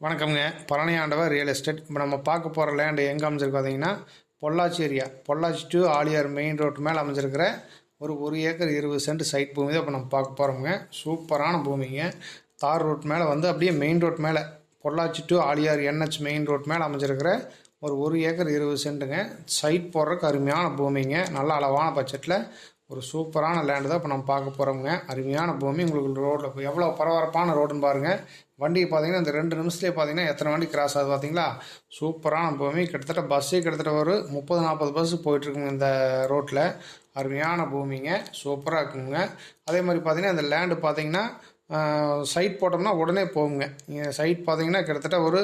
வணக்கம்ங்க. பழனி ஆண்டவர் real estate இப்போ நம்ம பார்க்க போகிற லேண்டு எங்கே அமைஞ்சிருக்கு பார்த்தீங்கன்னா Pollachi area Pollachi to Aliyar main road மேலே அமைஞ்சிருக்கிற ஒரு ஒரு ஏக்கர் இருபது சென்ட் சைட் பூமி தான் இப்போ நம்ம பார்க்க போகிறோமுங்க சூப்பரான பூமிங்க. தார் ரோட் மேலே வந்து அப்படியே மெயின் ரோட் மேலே Pollachi to Aliyar NH main road மேலே அமைஞ்சிருக்கிற ஒரு ஒரு ஏக்கர் இருபது சென்ட்டுங்க சைட் போடுறதுக்கு அருமையான பூமிங்க. நல்ல அளவான பட்ஜெட்டில் ஒரு சூப்பரான லேண்டு தான் இப்போ நம்ம பார்க்க போகிறோமுங்க அருமையான பூமி. உங்களுக்கு ரோட்டில் எவ்வளோ பரபரப்பான ரோடுன்னு பாருங்கள் வண்டி பார்த்தீங்கன்னா இந்த ரெண்டு நிமிஷத்துலேயே பார்த்தீங்கன்னா எத்தனை வண்டி கிராஸ் ஆகுது பார்த்தீங்களா சூப்பரான பூமி. கிட்டத்தட்ட பஸ்ஸே கிட்டத்தட்ட ஒரு முப்பது நாற்பது பஸ் போயிட்டுருக்குங்க இந்த ரோட்டில் அருமையான பூமிங்க. சூப்பராக இருக்குங்க. அதே மாதிரி பார்த்தீங்கன்னா இந்த லேண்டு பார்த்தீங்கன்னா சைட் போட்டோம்னா உடனே போகுங்க. சைட் பார்த்தீங்கன்னா கிட்டத்தட்ட ஒரு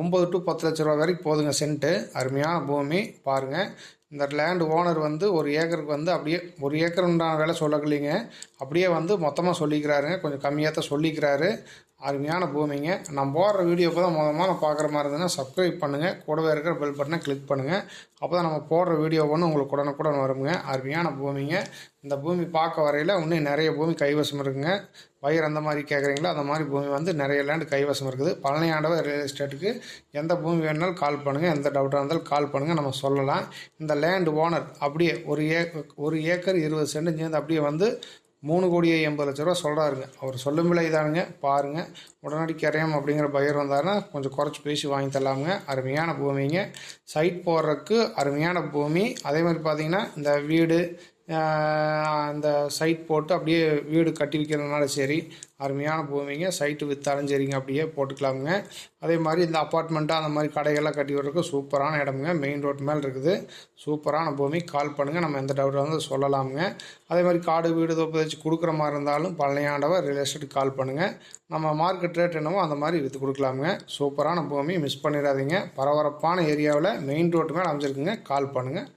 ஒம்பது டு பத்து லட்ச ரூபா வரைக்கும் போதுங்க சென்ட்டு அருமையான பூமி. பாருங்கள் இந்த லேண்ட் ஓனர் வந்து ஒரு ஏக்கருக்கு வந்து அப்படியே ஒரு ஏக்கர் உண்டான வேலை சொல்லக்கலிங்க. அப்படியே வந்து மொத்தமாக சொல்லிக்கிறாருங்க கொஞ்சம் கம்மியாக தான் சொல்லிக்கிறாரு. அருமையான பூமிங்க. நான் போடுற வீடியோ இப்போ தான் மொதல் நான் பார்க்குற மாதிரி இருந்ததுன்னா சப்ஸ்கிரைப் பண்ணுங்கள் கூடவே இருக்கிற பெல் பட்டனை கிளிக் பண்ணுங்கள் அப்போ தான் நம்ம போடுற வீடியோ ஒன்று உங்களுக்கு உடனுக்குடன் வருங்க. அருமையான பூமிங்க. இந்த பூமி பார்க்க வரையில் இன்னும் நிறைய பூமி கைவசம் இருக்குங்க. பயிர் அந்த மாதிரி கேட்குறீங்களோ அந்த மாதிரி பூமி வந்து நிறைய லேண்டு கைவசம் இருக்குது. பழனி ஆண்டவர் ரியல் எஸ்டேட்டுக்கு எந்த பூமி வேணுனாலும் கால் பண்ணுங்கள் எந்த டவுட்டாக இருந்தாலும் கால் பண்ணுங்கள் நம்ம சொல்லலாம். இந்த லேண்ட் ஓனர் அப்படியே ஒரு ஏ ஒரு ஏக்கர் இருபது சென்ட் சேர்ந்து அப்படியே வந்து மூணு கோடியே எண்பது லட்ச ரூபா சொல்கிறாருங்க அவர் சொல்லும் விலை தானுங்க பாருங்கள் உடனடி கரையம் அப்படிங்கிற பயிர் வந்தாருன்னா கொஞ்சம் குறைச்சி பேசி வாங்கி தரலாமுங்க. அருமையான பூமிங்க. சைட் போடுறதுக்கு அருமையான பூமி. அதே மாதிரி பார்த்தீங்கன்னா இந்த வீடு அந்த சைட் போட்டு அப்படியே வீடு கட்டி வைக்கிறதுனால சரி அருமையான பூமிங்க. சைட்டு விற்றாலும் சரிங்க அப்படியே போட்டுக்கலாமுங்க. அதே மாதிரி இந்த அப்பார்ட்மெண்ட்டாக அந்த மாதிரி கடைகள்லாம் கட்டி விடுறதுக்கு சூப்பரான இடமுங்க. மெயின் ரோட் மேலே இருக்குது. சூப்பரான பூமி. கால் பண்ணுங்கள் நம்ம எந்த டவுட்டாக வந்து சொல்லலாமுங்க. அதே மாதிரி காடு வீடு தோப்பு வச்சு கொடுக்குற மாதிரி இருந்தாலும் பழனியாண்டவர் ரியல் எஸ்டேட் கால் பண்ணுங்கள் நம்ம மார்க்கெட் ரேட் என்னவோ அந்த மாதிரி விற்று கொடுக்கலாமுங்க. சூப்பரான பூமி. மிஸ் பண்ணிடாதீங்க. பரபரப்பான ஏரியாவில் மெயின் ரோட்டு மேலே அமைச்சிருக்குங்க கால் பண்ணுங்கள்